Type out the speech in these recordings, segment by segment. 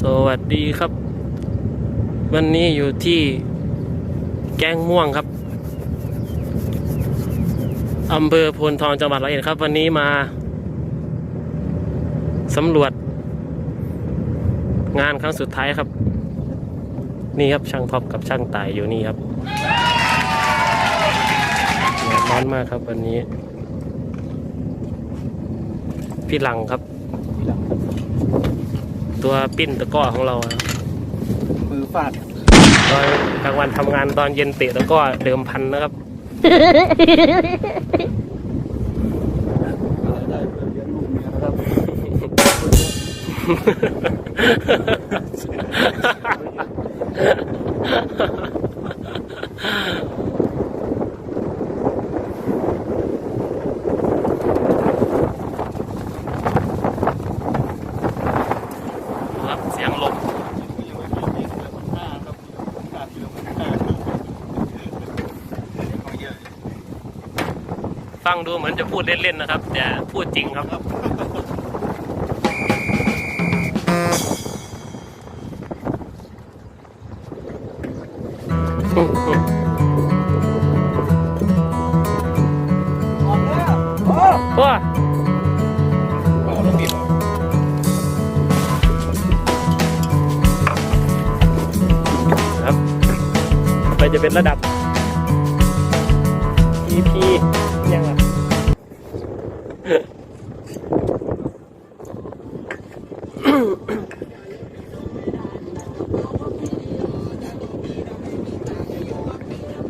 สวัสดีครับ วันนี้อยู่ที่แกงม่วงครับอำเภอพนทองจังหวัดร้อยเอ็ดครับ วันนี้มาสำรวจ งานครั้งสุดท้ายครับ นี่ครับช่างท็อปกับช่างต่ายอยู่นี่ครับร้อนมากครับวันนี้ พี่หลังครับ ตัวปิ้นตะกร้อของเราอะมือฟาดตอนกลางวันทำงานตอนเย็นเตะตะกร้อเดิมพันนะครับได้เพื่อเลี้ยงลูกเมียนะครับ ครับเสียงลม ยังไม่มีเงินมันห้าครับขาดเงินมันห้าเขาเยอะ ฟังดูเหมือนจะพูดเล่นๆนะครับ แต่พูดจริงครับออกแล้วโอ้ว้าเอาลงดิบครับต่อไปจะเป็นระดับ EP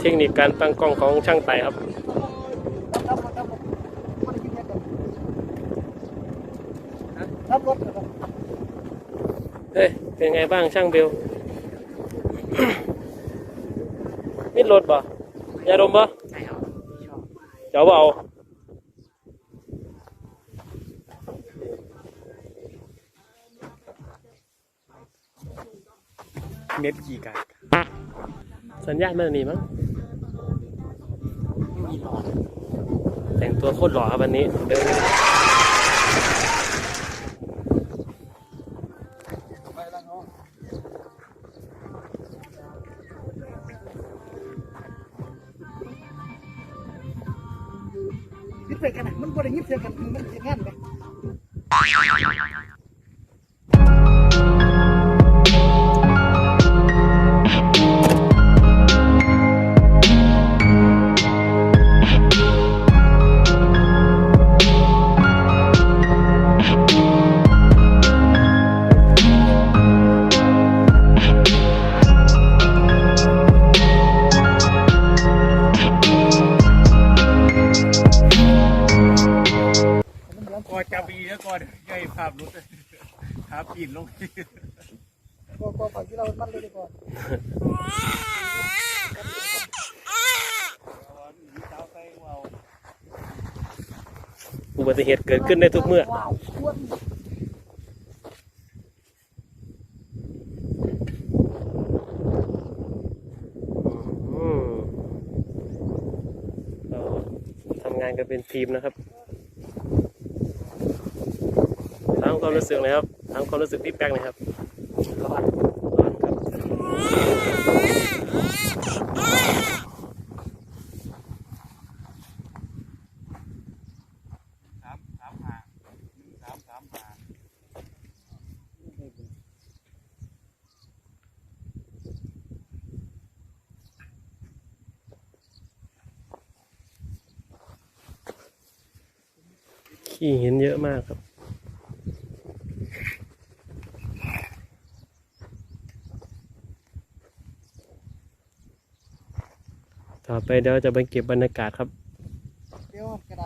ทคนิคการตั้งกล้องของช่างไต่ครับรับรถเฮ้ย เป็นไงบ้างช่างเบลมิดรถบ่ยาดมบ่เจ้าบ่เอาเม็ดกี่กันสัญญาณมันนี่มั้ง แต่งตัวโคตรหล่อครับวันนี้เดินไปแล้วเนาะยึดเสียกันนะมันบ่ได้ยึดเสียงกันมันเสียงานไปก่ จับอีแล้วก่อนใหญ่ภาพรถขาปีนลงก็ก็ขอที่เรามันเลยดีกว่าเท้าไปว้าวอุบัติเหตุเกิดขึ้นได้ทุกเมื่อว้าวควรอืมเราทำงานกันเป็นทีมนะครับถามความรู้สึกนะครับถามความรู้สึกพี่แป๊กนะครับร้อนร้อนครับสามสามหาหนึ่งสามสามหาขี้เหินเยอะมากครับ ต่อไปเดี๋ยวจะไปเก็บบรรยากาศครับ เดี๋ยวกระดาษ